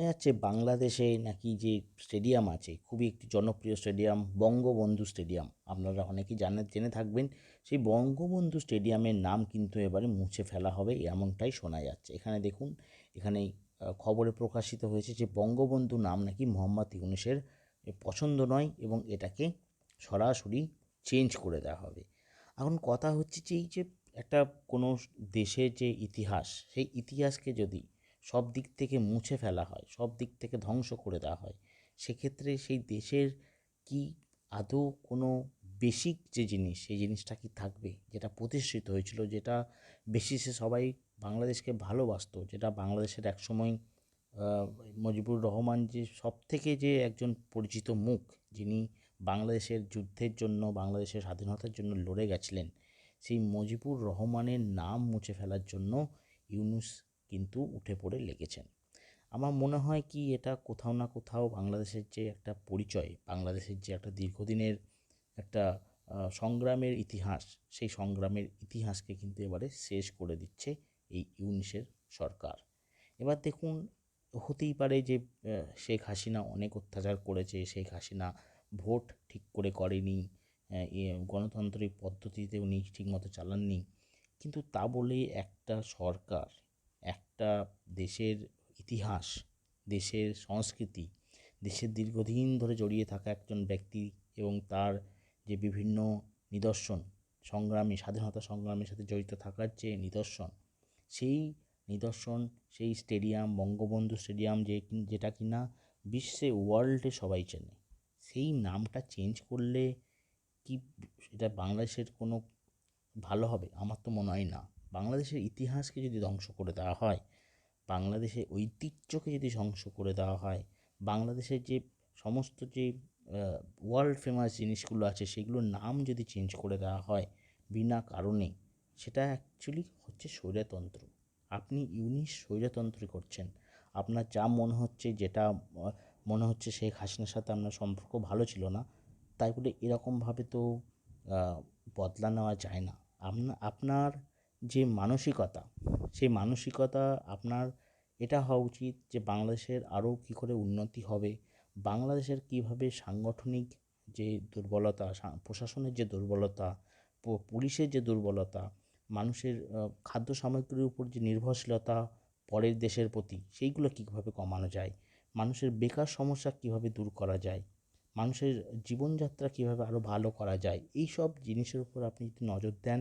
শোনা যাচ্ছে বাংলাদেশে নাকি যে স্টেডিয়াম আছে, খুবই একটি জনপ্রিয় স্টেডিয়াম, বঙ্গবন্ধু স্টেডিয়াম। আপনারা অনেকেই জানে, জেনে থাকবেন, সেই বঙ্গবন্ধু স্টেডিয়ামের নাম কিন্তু এবারে মুছে ফেলা হবে এমনটাই শোনা যাচ্ছে। এখানে দেখুন এখানে খবরে প্রকাশিত হয়েছে যে বঙ্গবন্ধু নাম নাকি মোহাম্মদ ইউনুসের পছন্দ নয় এবং এটাকে সরাসরি চেঞ্জ করে দেওয়া হবে। এখন কথা হচ্ছে যে এই যে একটা কোনো দেশের যে ইতিহাস, সেই ইতিহাসকে যদি সব দিক থেকে মুছে ফেলা হয়, সব দিক থেকে ধ্বংস করে দেওয়া হয়। সেক্ষেত্রে সেই দেশের কি আদৌ কোনো বেসিক যে জিনিস, সেই জিনিসটা কি থাকবে? যেটা প্রতিষ্ঠিত হয়েছিল, যেটা বেসিসে সবাই বাংলাদেশকে ভালোবাসতো, যেটা বাংলাদেশের একসময় মুজিবুর রহমান যে সব থেকে যে একজন পরিচিত মুখ, যিনি বাংলাদেশের যুদ্ধের জন্য, বাংলাদেশের স্বাধীনতার জন্য লড়ে গেছিলেন, সেই মুজিবুর রহমানের নাম মুছে ফেলার জন্য ইউনুস কিন্তু উঠে পড়ে লেগেছেন। আমার মনে হয় কি এটা কোথাও না কোথাও বাংলাদেশের যে একটা পরিচয়, বাংলাদেশের যে একটা দীর্ঘদিনের একটা সংগ্রামের ইতিহাস, সেই সংগ্রামের ইতিহাসকে কিন্তু এবারে শেষ করে দিচ্ছে এই ইউনিসের সরকার। এবার দেখুন, হতেই পারে যে শেখ হাসিনা অনেক অত্যাচার করেছে, শেখ হাসিনা ভোট ঠিক করে করেনি গণতান্ত্রিক পদ্ধতিতে উনি ঠিকমতো চালাননি। কিন্তু তা বলে একটা সরকার একটা দেশের ইতিহাস, দেশের সংস্কৃতি, দেশের দীর্ঘদিন ধরে জড়িয়ে থাকা একজন ব্যক্তি এবং তার যে বিভিন্ন নিদর্শন, সংগ্রামী, স্বাধীনতা সংগ্রামের সাথে জড়িত থাকার যে নিদর্শন, সেই নিদর্শন, সেই স্টেডিয়াম, বঙ্গবন্ধু স্টেডিয়াম যে যেটা কিনা বিশ্বে ওয়ার্ল্ডে সবাই চেনে, সেই নামটা চেঞ্জ করলে কি এটা বাংলাদেশের কোনো ভালো হবে? আমার তো মনে হয় না। বাংলাদেশের ইতিহাসকে যদি ধ্বংস করে দেওয়া হয়, বাংলাদেশের ঐতিহ্যকে যদি ধ্বংস করে দেওয়া হয়, বাংলাদেশের যে সমস্ত যে ওয়ার্ল্ড ফেমাস জিনিসগুলো আছে, সেগুলোর নাম যদি চেঞ্জ করে দেওয়া হয় বিনা কারণে, সেটা অ্যাকচুয়ালি হচ্ছে স্বৈরতন্ত্র। আপনি ইউনিশ স্বৈরতন্ত্র করছেন। আপনার যা মনে হচ্ছে যেটা মনে হচ্ছে শেখ হাসিনার সাথে আপনার সম্পর্ক ভালো ছিল না, তাই বলে এরকমভাবে তো বদলা নেওয়া যায় না। আপনা, আপনার যে মানসিকতা, সেই মানসিকতা আপনার এটা হওয়া উচিত যে বাংলাদেশের আরও কী করে উন্নতি হবে, বাংলাদেশের কীভাবে সাংগঠনিক যে দুর্বলতা প্রশাসনের যে দুর্বলতা পুলিশের যে দুর্বলতা, মানুষের খাদ্য সামগ্রীর উপর যে নির্ভরশীলতা পরের দেশের প্রতি, সেইগুলো কীভাবে কমানো যায়, মানুষের বেকার সমস্যা কীভাবে দূর করা যায়, মানুষের জীবনযাত্রা কীভাবে আরও ভালো করা যায় এই সব জিনিসের উপর আপনি যদি নজর দেন,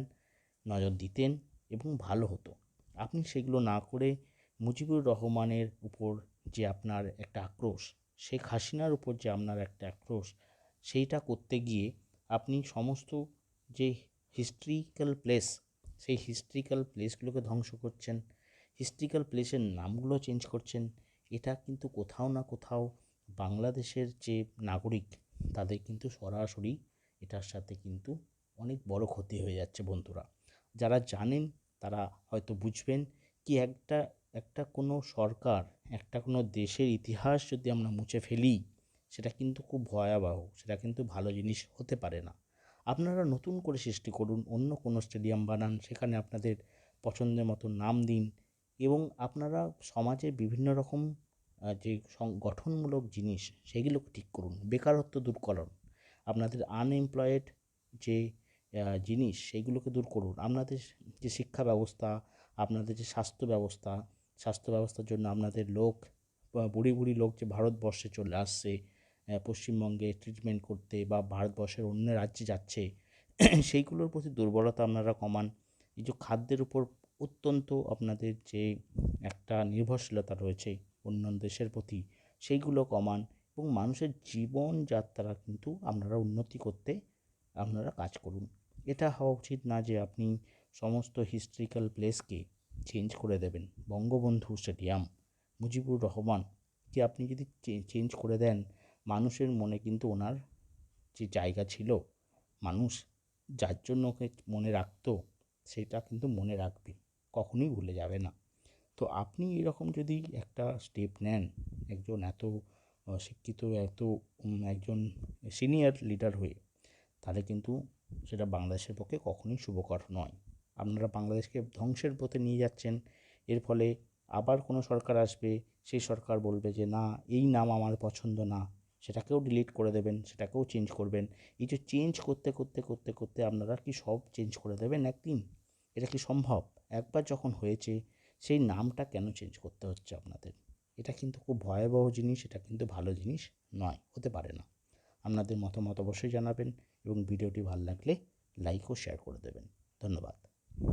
নজর দিতেন এবং ভালো হতো। আপনি সেগুলো না করে মুজিবুর রহমানের উপর যে আপনার একটা আক্রোশ, শেখ হাসিনার উপর যে আপনার একটা আক্রোশ, সেইটা করতে গিয়ে আপনি সমস্ত যে হিস্ট্রিক্যাল প্লেস, সেই হিস্ট্রিক্যাল প্লেসগুলোকে ধ্বংস করছেন, হিস্ট্রিক্যাল প্লেসের নামগুলো চেঞ্জ করছেন, এটা কিন্তু কোথাও না কোথাও বাংলাদেশের যে নাগরিক, তাদের কিন্তু সরাসরি এটার সাথে কিন্তু অনেক বড় ক্ষতি হয়ে যাচ্ছে বন্ধুরা। যারা জানেন তারা হয়তো বুঝবেন কি একটা একটা কোনো সরকার, একটা কোনো দেশের ইতিহাস যদি আমরা মুছে ফেলি, সেটা কিন্তু খুব ভয়াবহ, সেটা কিন্তু ভালো জিনিস হতে পারে না। আপনারা নতুন করে সৃষ্টি করুন, অন্য কোনো স্টেডিয়াম বানান, সেখানে আপনাদের পছন্দের মতো নাম দিন এবং আপনারা সমাজে বিভিন্ন রকম যে গঠনমূলক জিনিস, সেগুলোকে ঠিক করুন। বেকারত্ব দূর করুন আপনাদের আনএমপ্লয়েড যে জিনিস সেইগুলোকে দূর করুন। আপনাদের যে শিক্ষা ব্যবস্থা, আপনাদের যে স্বাস্থ্য ব্যবস্থা, স্বাস্থ্য ব্যবস্থার জন্য আপনাদের লোক বুড়ি বুড়ি লোক যে ভারতবর্ষে চলে আসছে পশ্চিমবঙ্গে ট্রিটমেন্ট করতে বা ভারতবর্ষের অন্য রাজ্যে যাচ্ছে, সেইগুলোর প্রতি দুর্বলতা আপনারা কমান। এই যে খাদ্যের উপর অত্যন্ত আপনাদের যে একটা নির্ভরশীলতা রয়েছে অন্য দেশের প্রতি, সেইগুলো কমান এবং মানুষের জীবনযাত্রা কিন্তু আপনারা উন্নতি করতে আপনারা কাজ করুন। এটা হওয়া উচিত না যে আপনি সমস্ত হিস্ট্রিক্যাল প্লেসকে চেঞ্জ করে দেবেন। বঙ্গবন্ধু স্টেডিয়াম, মুজিবুর রহমান, কি আপনি যদি চেঞ্জ করে দেন, মানুষের মনে কিন্তু ওনার যে জায়গা ছিল, মানুষ যার জন্য ওকে মনে রাখতো, সেটা কিন্তু মনে রাখবে, কখনোই ভুলে যাবে না। তো আপনি এরকম যদি একটা স্টেপ নেন, একজন এত শিক্ষিত, এত একজন সিনিয়র লিডার হয়ে, তাহলে কিন্তু সেটা বাংলাদেশের পক্ষে কখনোই শুভকর নয়। আপনারা বাংলাদেশকে ধ্বংসের পথে নিয়ে যাচ্ছেন, এর ফলে আবার কোনো সরকার আসবে, সেই সরকার বলবে যে, না, এই নাম আমার পছন্দ না। সেটাকেও ডিলিট করে দেবেন, সেটাকেও চেঞ্জ করবেন। এই যে চেঞ্জ করতে করতে করতে করতে আপনারা কি সব চেঞ্জ করে দেবেন একদিন? এটা কি সম্ভব? একবার যখন হয়েছে, সেই নামটা কেন চেঞ্জ করতে হচ্ছে আপনাদের? এটা কিন্তু খুব ভয়াবহ জিনিস, এটা কিন্তু ভালো জিনিস নয়, হতে পারে না। আপনাদের মতামত অবশ্যই জানাবেন। এবং ভিডিওটি ভালো লাগলে লাইক ও শেয়ার করে দেবেন। ধন্যবাদ।